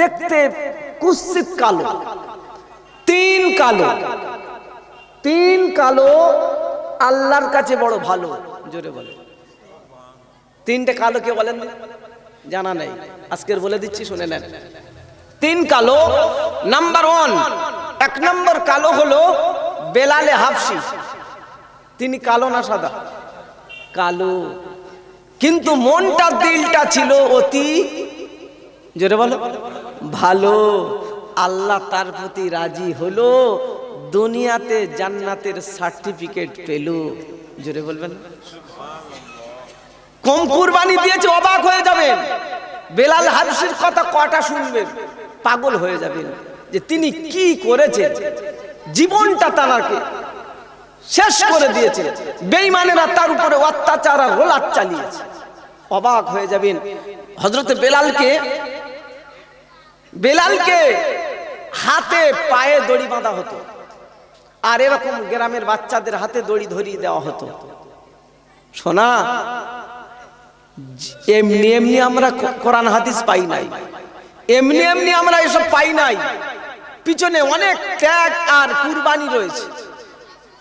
দেখতে কুৎসিত কালো। তিন কালো। তিন কালো আল্লাহর কাছে বড় ভালো। জোরে বলে। তিনটে কালো কে বলেন জানা নেই। আজকের বলে দিচ্ছি, শুনে নেন। তিন কালো, নাম্বার ওয়ান। এক নম্বর কালো হলো বেলালে হাফসি। তিনি কালো না সাদা? কালো। কিন্তু মনটা, দিলটা ছিল অতি জোরে বলো। ভালো, আল্লাহ তার প্রতি রাজি হলো, দুনিয়াতে জান্নাতের সার্টিফিকেট পেল। জোরে বলবেন। কম কুরবানি দিয়েছে, অবাক হয়ে যাবেন বেলাল হাবসির কথা কটা শুনবেন পাগল হয়ে যাবেন যে তিনি কি করেছেন? জীবনটা তানাকে শেষ করে দিয়েছে। বেইমানেরা তার উপরে অত্যাচার আর হোলাত চালিয়েছে। অবাক হয়ে যাবেন। হজরতে বেলালকে বেলালকে হাতে পায়ে দড়ি বাঁধা হতো। আর এরকম গ্রামের বাচ্চাদের হাতে দড়ি ধরিয়ে দেওয়া হতো। শোনা এমনি এমনি আমরা কোরআন হাদিস পাই নাই। এমনি এমনি আমরা এসব পাই নাই। পিছনে অনেক ত্যাগ আর কুরবানি রয়েছে।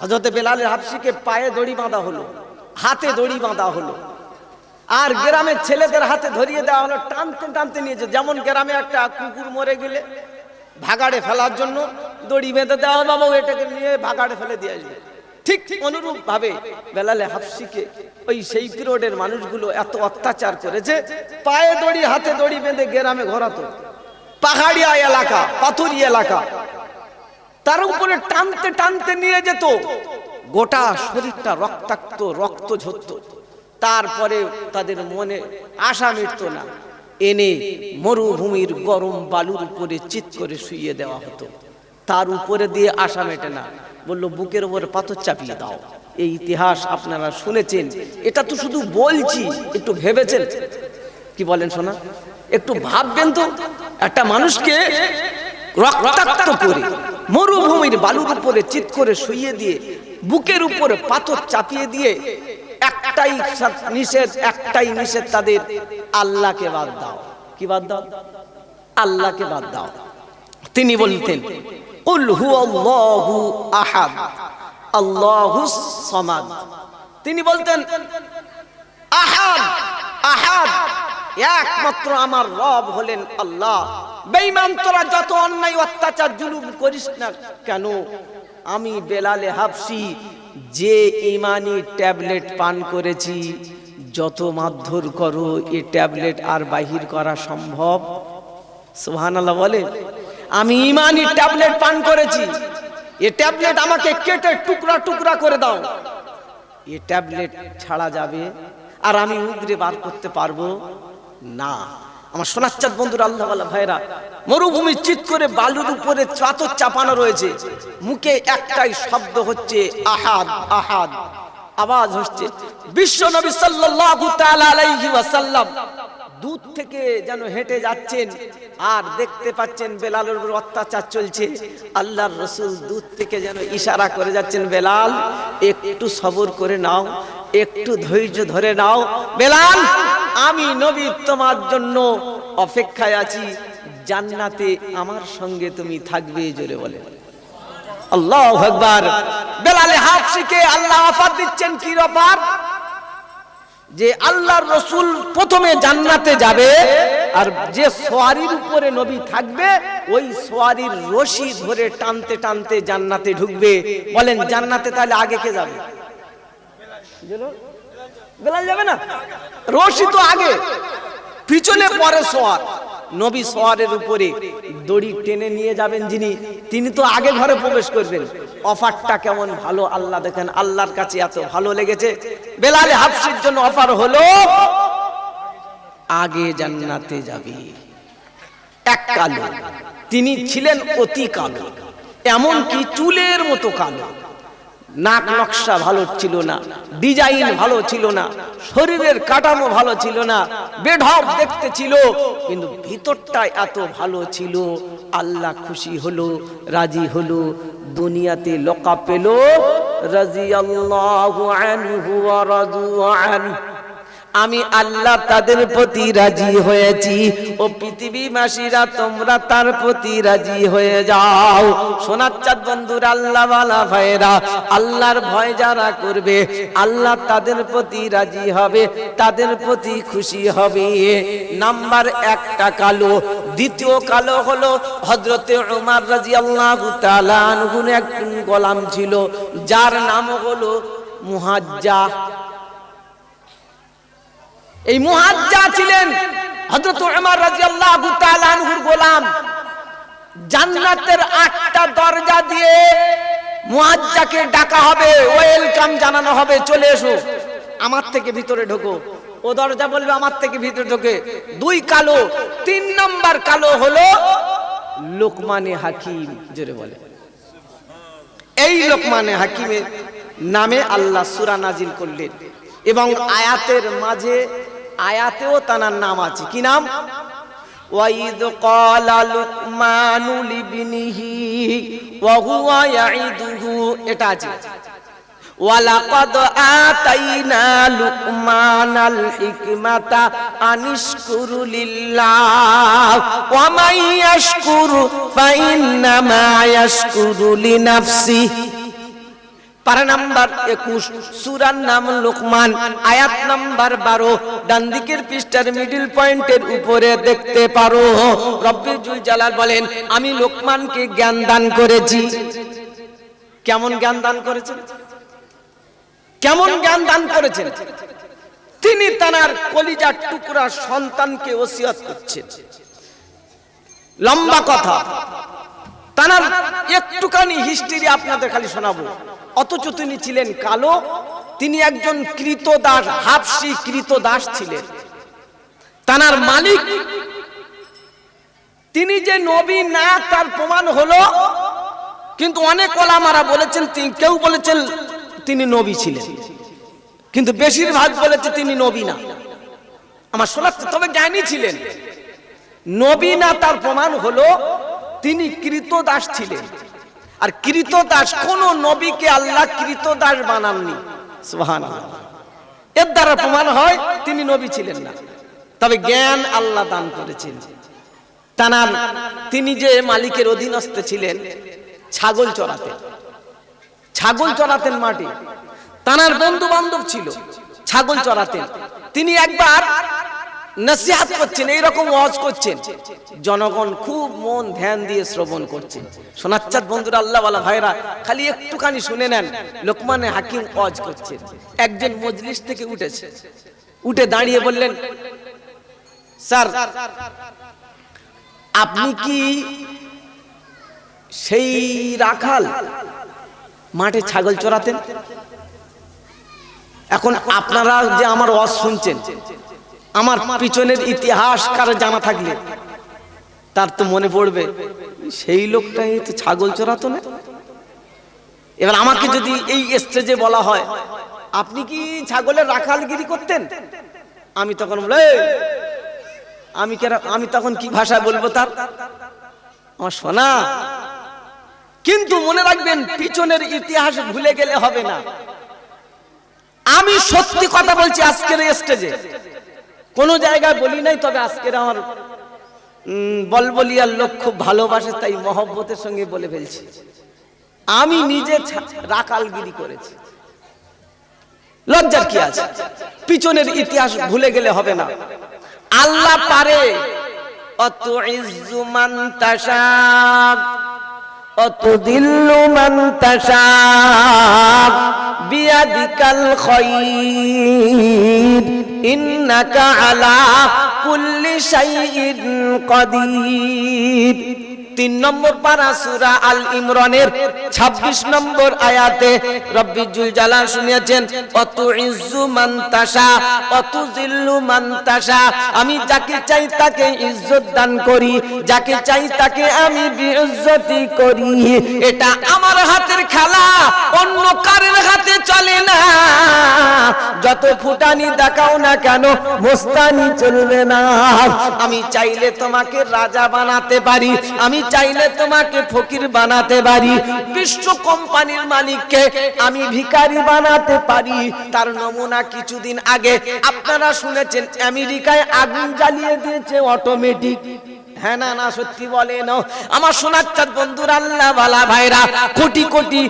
হজরতে বেলালের হাফসিকে পায়ে দড়ি বাঁধা হলো, হাতে দড়ি বাঁধা হলো। আর গ্রামের ছেলেদের হাতে ধরিয়ে দেওয়া হলো, টানতে টানতে নিয়েছে যেমন গ্রামে একটা কুকুর মরে গেলে ভাগাড়ে ফেলার জন্য দড়ি বেঁধে দেওয়া বাবা এটাকে নিয়ে ভাগাড়ে ফেলে দিয়ে আসবে। ঠিক অনুরূপ ভাবে বেলালে হাফসিকে ওই সেই পিরিয়ডের মানুষগুলো এত অত্যাচার করেছে, পায়ে দড়ি, হাতে দড়ি বেঁধে গ্রামে ঘোরাতো। পাহাড়িয়া এলাকা, পাথুরি এলাকা। তার উপরে টানতে টানতে নিয়ে যেত। গোটা শরীরটা রক্তাক্ত রক্ত ঝরত তারপরে তাদের মনে আশা মিটত না। এনে মরুভূমির গরম বালুর উপরে চিত করে শুইয়ে দেওয়া হতো। তার উপরে দিয়ে আশা মেটে না। বলল, বুকের উপরে পাথর চাপিয়ে দাও। এই ইতিহাস আপনারা শুনেছেন। এটা তো শুধু বলছি, একটু ভেবেছেন? কি বলেন শোনা একটু ভাববেন তো। একটা মানুষকে রক্তাক্ত করে মরুভূমির বালুর উপরে চিত করে শুইয়ে দিয়ে বুকের উপরে পাথর চাপিয়ে দিয়ে একটাই নিষেধ একটাই নিষেধ তাদের। আল্লাহকে বাদ দাও। কি বাদ দাও? আল্লাহকে বাদ দাও। তিনি বলতেন উল হু আল্লাহু আহাদ, আল্লাহু সমাদ। তিনি বলতেন, আহাদ আহাদ, একমাত্র আমার রব হলেন আল্লাহ। বেঈমান, তোরা যত অন্যায় অত্যাচার, জুলুম করিস না কেন? আমি বেলালে হাফসি যে ইমানি ট্যাবলেট পান করেছি, যত মারধর করো, এ ট্যাবলেট আর বাহির করা সম্ভব? সুবহানাল্লাহ বলে আমি ইমানি ট্যাবলেট পান করেছি, এ ট্যাবলেট আমাকে কেটে টুকরা টুকরা করে দাও। এ ট্যাবলেট ছাড়া যাবে আর আমি উগরে বার করতে পারব না। আমার সোনাচ্চাঁদ বন্ধুরা, আল্লাহ ভাইরা মরুভূমি চিত করে বালুর উপরে চাতর চাপানো রয়েছে। মুখে একটাই শব্দ হচ্ছে আহাদ আহাদ। আওয়াজ হচ্ছে, বিশ্ব নবী সাল্লাল্লাহু তাআলা আলাইহি ওয়াসাল্লাম দূর থেকে যেন হেঁটে যাচ্ছেন, আর দেখতে পাচ্ছেন বেলালের উপর অত্যাচার চলছে। আল্লাহর রসুল দূর থেকে যেন ইশারা করে যাচ্ছেন, বেলাল, একটু সবর করে নাও, একটু ধৈর্য ধরে নাও। বেলাল আমি নবী, তোমার জন্য অপেক্ষায় আছি। জান্নাতে আমার সঙ্গে তুমি থাকবে জোরে বলে। আল্লাহ আকবার। বেলালে হাত শিখে আল্লাহ অফার দিচ্ছেন কি যে আল্লাহর রসুল প্রথমে জান্নাতে যাবে আর যে সোয়ারির উপরে নবী থাকবে, ওই সোয়ারির রশি ধরে টানতে টানতে জান্নাতে ঢুকবে। বলেন, জান্নাতে তাহলে আগে কে যাবে? বেলাল যাবে না? রশি তো আগে। পিছনে পরে সোয়ার। নবী সোয়ারের উপরে দড়ি টেনে নিয়ে যাবেন যিনি, তিনি তো আগে ঘরে প্রবেশ করবেন। অফারটা কেমন ভালো? আল্লাহ দেখেন, আল্লাহর কাছে এত ভালো লেগেছে। বেলালে হাফসির জন্য অফার হলো, আগে জান্নাতে যাবে। এক কালো। তিনি ছিলেন অতি কালো। এমন কি চুলের মতো কালো। নাক নকশা ভালো ছিল না, ডিজাইন ভালো ছিল না, শরীরের কাঠামো ভালো ছিল না, বেঢপ দেখতে ছিল, কিন্তু ভিতরটা এত ভালো ছিল, আল্লাহ খুশি হলো, রাজি হলো, দুনিয়াতে লোকা পেল রাজি আল্লাহ আমি আল্লাহ তাদের প্রতি রাজি হয়েছি। ও পৃথিবীবাসীরা, তোমরা তার প্রতি রাজি হয়ে যাও। সোনার বন্ধুর আল্লাহ বালা ভাইরা আল্লাহর ভয় যারা করবে, আল্লাহ তাদের প্রতি রাজি হবে, তাদের প্রতি খুশি হবে। নাম্বার একটা কালো, দ্বিতীয় কালো হলো হজরতে উমার রাজি আল্লাহ এক গোলাম ছিল, যার নাম হলো মুহাজ্জা। এই মুহাজ্জা ছিলেন হযরত উমর রাদিয়াল্লাহু তাআলা আনহুর গোলাম। জান্নাতের আটটা দরজা দিয়ে মুহাজ্জাকে ডাকা হবে, ওয়েলকাম জানানো হবে, চলে এসো। আমার থেকে ভিতরে ঢোকো। ও দরজা বলবে, আমার থেকে ভিতরে ঢোকে। দুই কালো, তিন নম্বর কালো হলো লোকমানে হাকিম, জোরে বলে। এই লোকমানে হাকিমের নামে আল্লাহ সুরা নাজিল করলেন। এবং আয়াতের মাঝে আয়াতেও তানার নাম আছে। কি নাম? ওয়াইদ ক্বালা লুকমানু লিবনিহি ওয়া হুয়া এটা আছে। ওয়ালাকাদ আতাইনা লুকমানাল হিকমাতা আনিশকুরু লিল্লাহ ওয়া মান ইয়াশকুরু ফাইন্নামা ইয়াশকুরু লিনাফসিহি। পারা নাম্বার একুশ, সুরার নাম লোকমান, আয়াত নাম্বার বারো ডান দিকের পৃষ্ঠার মিডিল পয়েন্টের উপরে দেখতে পারো। রব্বি জুল জালাল বলেন, আমি লোকমানকে জ্ঞান দান করেছি। কেমন জ্ঞান দান করেছেন? কেমন জ্ঞান দান করেছেন? তিনি তানার কলিজার টুকরা সন্তানকে ওসিয়ত করছেন। লম্বা কথা। তানার একটুখানি হিস্ট্রি আপনাদের খালি শোনাবো। অথচ তিনি ছিলেন কালো, তিনি একজন কৃতদাস, হাফসি কৃতদাস ছিলেন। তানার মালিক, তিনি যে নবী না, তার প্রমাণ হলো, কিন্তু অনেক ওলামারা বলেছেন কেউ বলেছেন তিনি নবী ছিলেন। কিন্তু বেশিরভাগ বলেছে তিনি নবী না। আমার শোনাচ্ছে তবে জ্ঞানী ছিলেন। নবী না, তার প্রমাণ হলো, তিনি কৃতদাস ছিলেন। আর কৃতদাস, কোন নবীকে আল্লাহ কৃতদাস বানাননি। সুবহানাল্লাহ। এর দ্বারা প্রমাণ হয়, তিনি নবী ছিলেন না। তবে জ্ঞান আল্লাহ দান করেছেন। তানার তিনি যে মালিকের অধীনস্থ ছিলেন, ছাগল চড়াতেন ছাগল চড়াতেন মাঠে। তানার বন্ধু বান্ধব ছিল, ছাগল চড়াতেন। তিনি একবার নসিহাত করছেন, এইরকম ওয়াজ করছেন। জনগণ খুব মন ধ্যান দিয়ে শ্রবণ করছেন। সোনাচ্চাঁদ বন্ধুরা, আল্লাহ ওয়ালা ভাইরা, খালি একটুখানি শুনে নেন, লোকমানে হাকিম ওয়াজ করছেন। একজন মজলিস থেকে উঠেছে। উঠে দাঁড়িয়ে বললেন, স্যার, আপনি কি সেই রাখাল মাঠে ছাগল চড়াতেন? এখন আপনারা যে আমার ওয়াজ শুনছেন আমার পিছনের ইতিহাস কারও জানা থাকলে, তার তো মনে পড়বে, সেই লোকটাই তো ছাগল চড়াতো না। এবার আমাকে যদি এই স্টেজে বলা হয়, আপনি কি ছাগলের রাখালগিরি করতেন? আমি তখন বলে আমি কেন, আমি তখন কি ভাষায় বলব তার? আমার শোনা কিন্তু মনে রাখবেন পিছনের ইতিহাস ভুলে গেলে হবে না। আমি সত্যি কথা বলছি আজকের স্টেজে কোনো জায়গায় বলি নাই, তবে আজকের আমার বলবলিয়ার লোক খুব ভালোবাসে, তাই মহব্বতের সঙ্গে বলে ফেলছি। আমি নিজে রাকালগিরি করেছি। লজ্জার কি আছে? পিছনের ইতিহাস ভুলে গেলে হবে না। আল্লাহ পারে, অত ইজ্জু মান আলা তিন নম্বর পারা সূরা আল ইমরানের 26 নম্বর আয়াতে অত মান তাশা অত জিল্লু মান তাশা, আমি যাকে চাই তাকে ইজ্জত দান করি, যাকে চাই তাকে আমি বিইজ্জতি করি। এটা আমার হাতের খেলা, অন্য কারের হাতে চলে না। যত ফুটানি দেখাও না কেন, মোস্তানি চলবে না। আমি চাইলে তোমাকে রাজা বানাতে পারি, আমি চাইলে তোমাকে ফকির বানাতে পারি। বিশ্ব কোম্পানির মালিককে আমি ভিখারি বানাতে পারি। তার নমুনা কিছুদিন আগে আপনারা শুনেছেন, আমেরিকায় আগুন জ্বালিয়ে দিয়েছে অটোমেটিক হ্যাঁ না না, সত্যি বলেন আমার সোনার চাঁদ বন্ধুরা আল্লাহ ভালা ভাইরা, কোটি কোটি